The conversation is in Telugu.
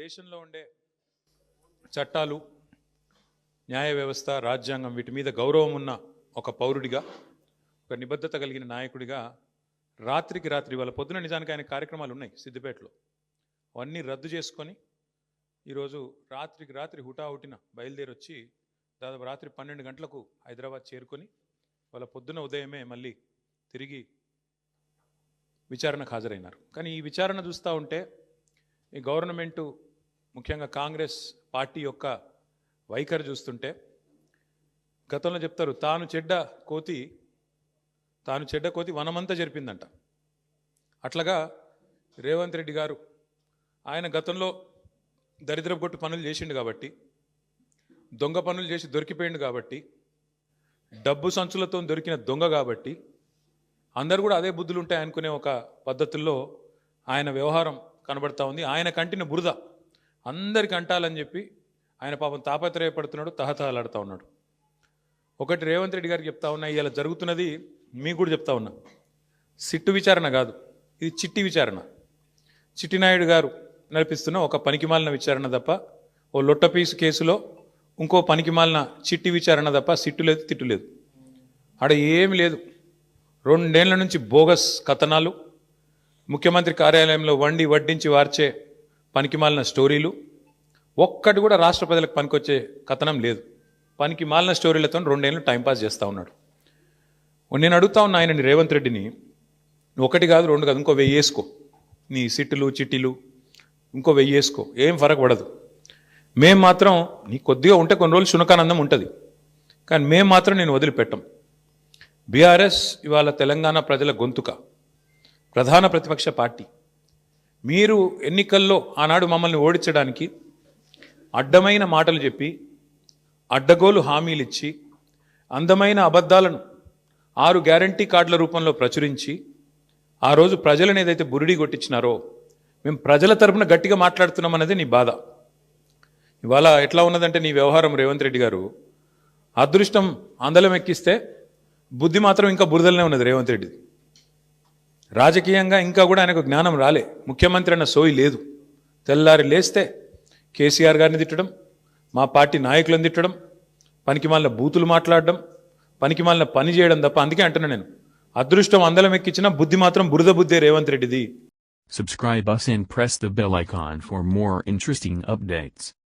దేశంలో ఉండే చట్టాలు న్యాయ వ్యవస్థ రాజ్యాంగం వీటి మీద గౌరవం ఉన్న ఒక పౌరుడిగా ఒక నిబద్ధత కలిగిన నాయకుడిగా రాత్రికి రాత్రి వాళ్ళ పొద్దున నిజానికి ఆయన కార్యక్రమాలు ఉన్నాయి సిద్దిపేటలో. అవన్నీ రద్దు చేసుకొని ఈరోజు రాత్రికి రాత్రి హుటాహుటిన బయలుదేరి వచ్చి దాదాపు రాత్రి పన్నెండు గంటలకు హైదరాబాద్ చేరుకొని వాళ్ళ పొద్దున ఉదయమే మళ్ళీ తిరిగి విచారణకు హాజరైనారు. కానీ ఈ విచారణ చూస్తూ ఉంటే ఈ గవర్నమెంటు ముఖ్యంగా కాంగ్రెస్ పార్టీ యొక్క వైఖరి చూస్తుంటే గతంలో చెప్తారు తాను చెడ్డ కోతి తాను చెడ్డ కోతి వనమంతా జరిపిందంట. అట్లాగా రేవంత్ రెడ్డి గారు ఆయన గతంలో దరిద్రపు కొట్టు పనులు చేసిండు కాబట్టి దొంగ పనులు చేసి దొరికిపోయిండు కాబట్టి డబ్బు సంచులతో దొరికిన దొంగ కాబట్టి అందరు కూడా అదే బుద్ధులు ఉంటాయి అనుకునే ఒక పద్ధతుల్లో ఆయన వ్యవహారం కనబడతా ఉంది. ఆయన కంటిన బురద. అందరికి అంటాలని చెప్పి ఆయన పాపం తాపత్రయపడుతున్నాడు తహతహలాడుతూ ఉన్నాడు. ఒకటి రేవంత్ రెడ్డి గారికి చెప్తా ఉన్నా ఇలా జరుగుతున్నది మీకు కూడా చెప్తా ఉన్నా. సిట్టు విచారణ కాదు ఇది చిట్టి విచారణ. చిట్టినాయుడు గారు నడిపిస్తున్న ఒక పనికిమాలిన విచారణ తప్ప ఓ లొట్టపీసు కేసులో ఇంకో పనికిమాలిన చిట్టి విచారణ తప్ప సిట్టు లేదు తిట్టు లేదు. ఆడ ఏమి లేదు. రెండేళ్ళ నుంచి బోగస్ కథనాలు. ముఖ్యమంత్రి కార్యాలయంలో వండి వడ్డించి వార్చే పనికిమాలిన స్టోరీలు. ఒక్కటి కూడా రాష్ట్ర ప్రజలకు పనికొచ్చే కథనం లేదు. పనికి మాలిన స్టోరీలతో రెండేళ్ళు టైంపాస్ చేస్తూ ఉన్నాడు. నేను అడుగుతా ఉన్నా ఆయనని రేవంత్ రెడ్డిని ఒకటి కాదు రెండు కాదు ఇంకో వెయ్యి వేసుకో. నీ సిట్టులు చిట్టీలు ఇంకో వెయ్యి వేసుకో. ఏం ఫరక్ పడదు. మేం మాత్రం నీ కొద్దిగా ఉంటే కొన్ని రోజులు శునకానందం ఉంటుంది. కానీ మేము మాత్రం నేను వదిలిపెట్టం. బీఆర్ఎస్ ఇవాళ తెలంగాణ ప్రజల గొంతుక. ప్రధాన ప్రతిపక్ష పార్టీ. మీరు ఎన్నికల్లో ఆనాడు మమ్మల్ని ఓడించడానికి అడ్డమైన మాటలు చెప్పి అడ్డగోలు హామీలు ఇచ్చి అందమైన అబద్ధాలను ఆరు గ్యారంటీ కార్డుల రూపంలో ప్రచురించి ఆ రోజు ప్రజలను ఏదైతే బురిడి కొట్టించినారో మేము ప్రజల తరపున గట్టిగా మాట్లాడుతున్నాం అనేది నీ బాధ. ఇవాళ ఎట్లా ఉన్నదంటే నీ వ్యవహారం రేవంత్ రెడ్డి గారు అదృష్టం అందలం ఎక్కిస్తే బుద్ధి మాత్రం ఇంకా బురదలనే ఉన్నది రేవంత్ రెడ్డి రాజకీయంగా ఇంకా కూడా ఆయనకు జ్ఞానం రాలే. ముఖ్యమంత్రి అన్న సోయి లేదు. తెల్లారి లేస్తే కేసీఆర్ గారిని తిట్టడం మా పార్టీ నాయకులను తిట్టడం పనికి మాలిన బూతులు మాట్లాడడం పనికి మాలిన పని చేయడం తప్ప అందుకే అంటున్నా నేను. అదృష్టం అందలం ఎక్కించిన బుద్ధి మాత్రం బురద బుద్ధే రేవంత్ రెడ్డిది. Subscribe us and press the bell icon for more interesting updates.